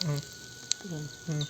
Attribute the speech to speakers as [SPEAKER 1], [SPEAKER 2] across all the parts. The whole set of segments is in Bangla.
[SPEAKER 1] 嗯。嗯。嗯。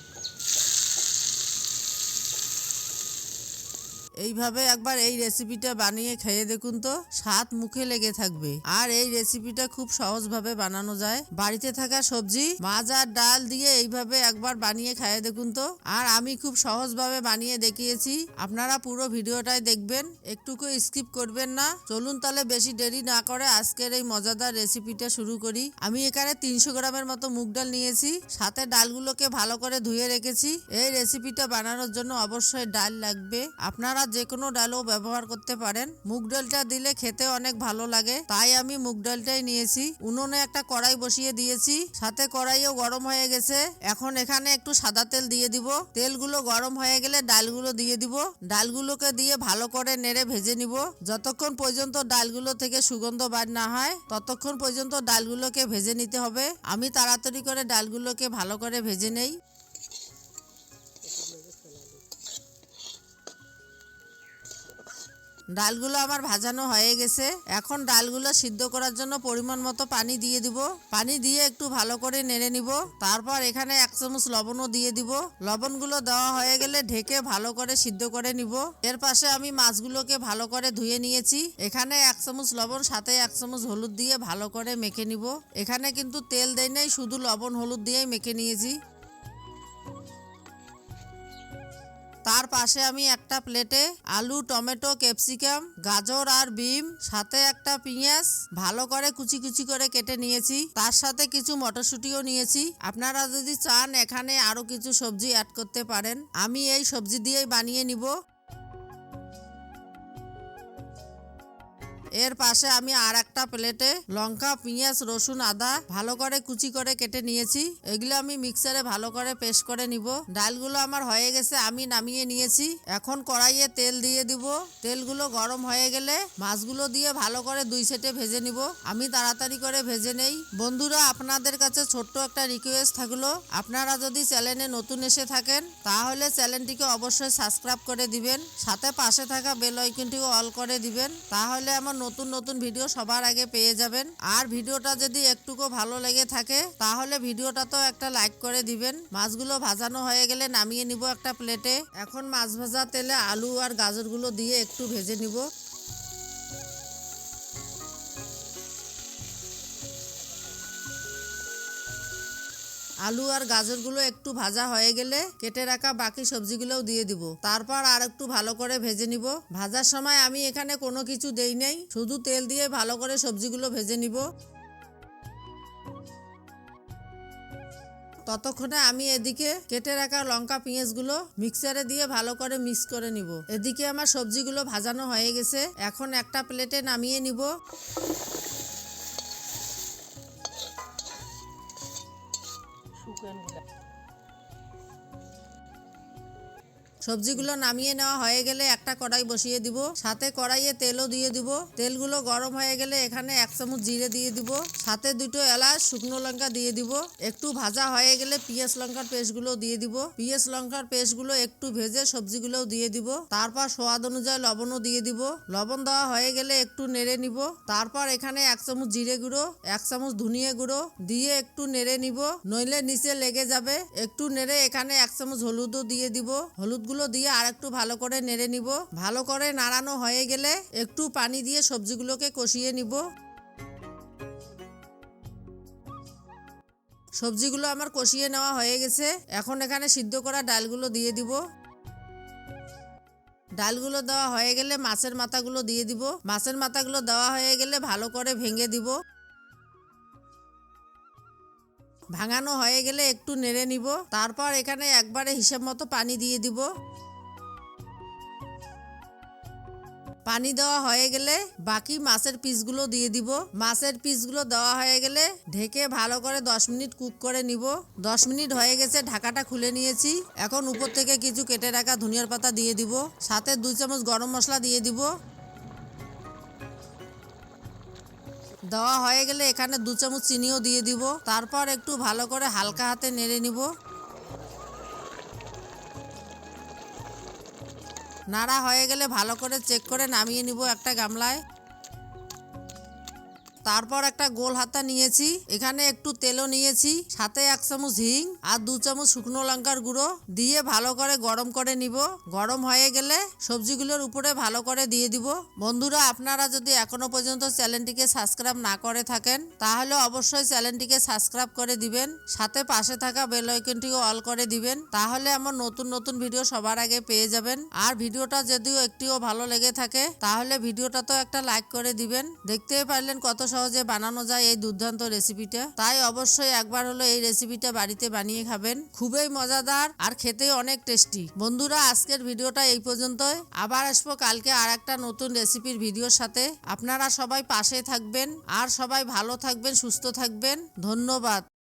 [SPEAKER 1] এইভাবে একবার এই রেসিপিটা বানিয়ে খেয়ে দেখুন তো, স্বাদ মুখে লেগে থাকবে। আর এই রেসিপিটা খুব সহজভাবে বানানো যায়। বাড়িতে থাকা সবজি, মাছ আর ডাল দিয়ে এইভাবে একবার বানিয়ে খেয়ে দেখুন তো। আর আমি খুব সহজভাবে বানিয়ে দেখিয়েছি। আপনারা পুরো ভিডিওটাই দেখবেন, একটুকু স্কিপ করবেন না। চলুন তাহলে বেশি দেরি না করে আজকের এই মজাদার রেসিপিটা শুরু করি। আমি এখানে তিনশো গ্রামের মতো মুগ ডাল নিয়েছি। সাথে ডালগুলোকে ভালো করে ধুয়ে রেখেছি। এই রেসিপিটা বানানোর জন্য অবশ্যই ডাল লাগবে। আপনারা যে কোনো ডালও ব্যবহার করতে পারেন। মুগ ডালটা দিলে খেতে অনেক ভালো লাগে। তাই আমি মুগ ডালটাই নিয়েছি। উনুনে একটা কড়াই বসিয়ে দিয়েছি। সাথে কড়াইও গরম হয়ে গেছে। এখন এখানে একটু সাদা তেল দিয়ে দিব। তেলগুলো গরম হয়ে গেলে ডালগুলো দিয়ে দিব। ডালগুলোকে দিয়ে ভালো করে নেড়ে ভেজে নিব। যতক্ষণ পর্যন্ত ডালগুলো থেকে সুগন্ধ বার না হয়, ততক্ষণ পর্যন্ত ডালগুলোকে ভেজে নিতে হবে। আমি তাড়াতাড়ি করে ডালগুলোকে ভালো করে ভেজে নেই। ডালগুলো আমার ভাজানো হয়ে গেছে। এখন ডালগুলো সিদ্ধ করার জন্য পরিমাণ মতো পানি দিয়ে দিব। পানি দিয়ে একটু ভালো করে নেড়ে নিব। তারপর এখানে এক চামচ লবণও দিয়ে দিব। লবণগুলো দেওয়া হয়ে গেলে ঢেকে ভালো করে সিদ্ধ করে নিব। এর পাশে আমি মাছগুলোকে ভালো করে ধুয়ে নিয়েছি। এখানে এক চামচ লবণ, সাথে এক চামচ হলুদ দিয়ে ভালো করে মেখে নিব। এখানে কিন্তু তেল দেয় নাই, শুধু লবণ, হলুদ দিয়েই মেখে নিয়েছি। তার পাশে আমি একটা প্লেটে আলু, টমেটো, ক্যাপসিকাম, গাজর আর বিম, সাথে একটা পেঁয়াজ, ভালো করে কুচি কুচি করে কেটে নিয়েছি। তার সাথে কিছু মটরশুঁটিও নিয়েছি। আপনারা যদি চান এখানে আরও কিছু সবজি অ্যাড করতে পারেন। আমি এই সবজি দিয়েই বানিয়ে নিব। এর পাশে আমি আর একটা প্লেটে লঙ্কা, পেঁয়াজ, রসুন, আদা ভালো করে কুচি করে কেটে নিয়েছি। এগুলো আমি মিক্সারে ভালো করে পেস্ট করে নিব। ডালগুলো আমার হয়ে গেছে, আমি নামিয়ে নিয়েছি। এখন কড়াইয়ে তেল দিয়ে দিব। তেলগুলো গরম হয়ে গেলে মাছগুলো দিয়ে ভালো করে দুই সেটে ভেজে নিব। আমি তাড়াতাড়ি করে ভেজে নেই। বন্ধুরা, আপনাদের কাছে ছোট্ট একটা রিকোয়েস্ট থাকল। আপনারা যদি চ্যানেলে নতুন এসে থাকেন, তাহলে চ্যানেলটিকে অবশ্যই সাবস্ক্রাইব করে দিবেন। সাথে পাশে থাকা বেল আইকনটিকে অল করে দিবেন। তাহলে আমার নতুন নতুন ভিডিও সবার আগে পেয়ে যাবেন। আর ভিডিওটা যদি একটুকু ভালো লেগে থাকে, তাহলে ভিডিওটা তো একটা লাইক করে দিবেন। মাছগুলো ভাজানো হয়ে গেলে নামিয়ে নিব একটা প্লেটে। এখন মাছ ভাজা তেলে আলু আর গাজরগুলো দিয়ে একটু ভেজে নিব। আলু আর গাজরগুলো একটু ভাজা হয়ে গেলে কেটে রাখা বাকি সবজিগুলোও দিয়ে দিব। তারপর আর একটু ভালো করে ভেজে নিব। ভাজার সময় আমি এখানে কোনো কিছু দেই নাই। শুধু তেল দিয়ে ভালো করে সবজিগুলো ভেজে নিব। ততক্ষণে আমি এদিকে কেটে রাখা লঙ্কা পেঁয়াজগুলো মিক্সারে দিয়ে ভালো করে মিক্স করে নিব। এদিকে আমার সবজিগুলো ভাজানো হয়ে গেছে। এখন একটা প্লেটে নামিয়ে নিব। 不跟你的 সবজিগুলো নামিয়ে নেওয়া হয়ে গেলে একটা কড়াই বসিয়ে দিব। সাথে কড়াইয়ে তেলও দিয়ে দিব। তেলগুলো গরম হয়ে গেলে এখানে এক চামচ জিরে দিয়ে দিব। সাথে দুটো এলাচ, শুকনো লঙ্কা দিয়ে দিব। একটু ভাজা হয়ে গেলে পিঁয়াজ লঙ্কার পেস্টগুলো দিয়ে দিব। পিঁয়াজ লঙ্কার পেস্টগুলো একটু ভেজে সবজিগুলোও দিয়ে দিব। তারপর স্বাদ অনুযায়ী লবণও দিয়ে দিব। লবণ দেওয়া হয়ে গেলে একটু নেড়ে নিব। তারপর এখানে এক চামচ জিরে গুঁড়ো, এক চামচ ধনিয়া গুঁড়ো দিয়ে একটু নেড়ে নিব। নইলে নিচে লেগে যাবে। একটু নেড়ে এখানে এক চামচ হলুদও দিয়ে দিব। হলুদগুলো দিয়ে আর একটু ভালো করে নেড়ে নিব। ভালো করে নাড়ানো হয়ে গেলে একটু পানি দিয়ে সবজিগুলোকে কষিয়ে নিব। সবজিগুলো আমার কষিয়ে নেওয়া হয়ে গেছে। এখন এখানে সিদ্ধ করা ডালগুলো দিয়ে দিব। ডালগুলো দেওয়া হয়ে গেলে মাছের মাথাগুলো দিয়ে দিব। মাছের মাথাগুলো দেওয়া হয়ে গেলে ভালো করে ভেঙে দিব। ভাঙানো হয়ে গেলে একটু নেড়ে নিব, তারপর এখানে একবারে হিসাব মতো পানি দিয়ে দিব। পানি দেওয়া হয়ে গেলে বাকি মাছের পিসগুলো দিয়ে দিব। মাছের পিসগুলো দেওয়া হয়ে গেলে ঢেকে ভালো করে দশ মিনিট কুক করে নিব। দশ মিনিট হয়ে গেছে, ঢাকাটা খুলে নিয়েছি। এখন উপর থেকে কিছু কেটে রাখা ধনিয়ার পাতা দিয়ে দিব। সাথে দুই চামচ গরম মশলা দিয়ে দিব। দেওয়া হয়ে গেলে এখানে দু চামচ চিনিও দিয়ে দিব। তারপর একটু ভালো করে হালকা হাতে নেড়ে নিব। নাড়া হয়ে গেলে ভালো করে চেক করে নামিয়ে নিব একটা গামলায়। তারপর একটা গোল হাতা নিয়েছি, এখানে একটু তেলও নিয়েছি, সাথে এক চামচ হিং আর দু চামচ শুকনো লঙ্কার গুঁড়ো দিয়ে ভালো করে গরম করে নিব। গরম হয়ে গেলে সবজিগুলোর উপরে ভালো করে দিয়ে দিব। বন্ধুরা, আপনারা যদি এখনও পর্যন্ত চ্যানেলটিকে সাবস্ক্রাইব না করে থাকেন, তাহলে অবশ্যই চ্যানেলটিকে সাবস্ক্রাইব করে দিবেন, সাথে পাশে থাকা বেল আইকনটিও অল করে দিবেন, তাহলে আমার নতুন নতুন ভিডিও সবার আগে পেয়ে যাবেন। আর ভিডিওটা যদিও একটিও ভালো লেগে থাকে, তাহলে ভিডিওটা তো একটা লাইক করে দিবেন। দেখতে পারলেন কত সহজে বানানো যায় এই দুর্দান্ত রেসিপিটা তাই অবশ্যই একবার হলো এই রেসিপিটা বাড়িতে বানিয়ে খাবেন। খুবই মজাদার আর খেতে অনেক টেস্টি বন্ধুরা, আজকের ভিডিওটা এই পর্যন্তই। আবার আসব কালকে আর একটা নতুন রেসিপির ভিডিওর সাথে। আপনারা সবাই পাশে থাকবেন আর সবাই ভালো থাকবেন, সুস্থ থাকবেন। ধন্যবাদ।